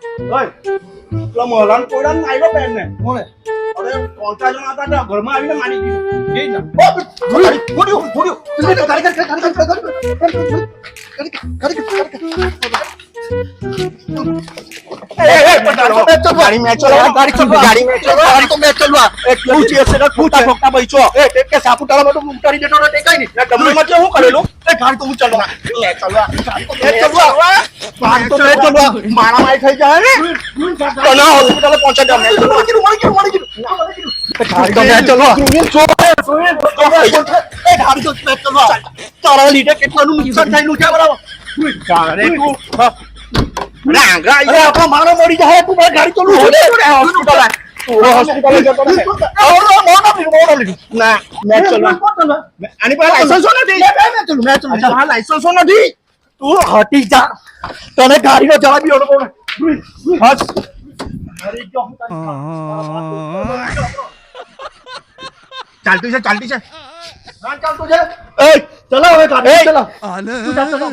गाड़ी गाड़ी गाड़ी गाड़ी में में में चलो चलो तो मैं मैं एक एक के মারামারি খাই যায় হ্যাঁ? রে তো হসপিটালে નથી મેચ ચલો મેચ નથી તું હટી જા તને ગાડીનો જવાબ ઓળખો હસ ચાલતું છે ચાલતી છે ચાલતું છે ચલો હવે ચલો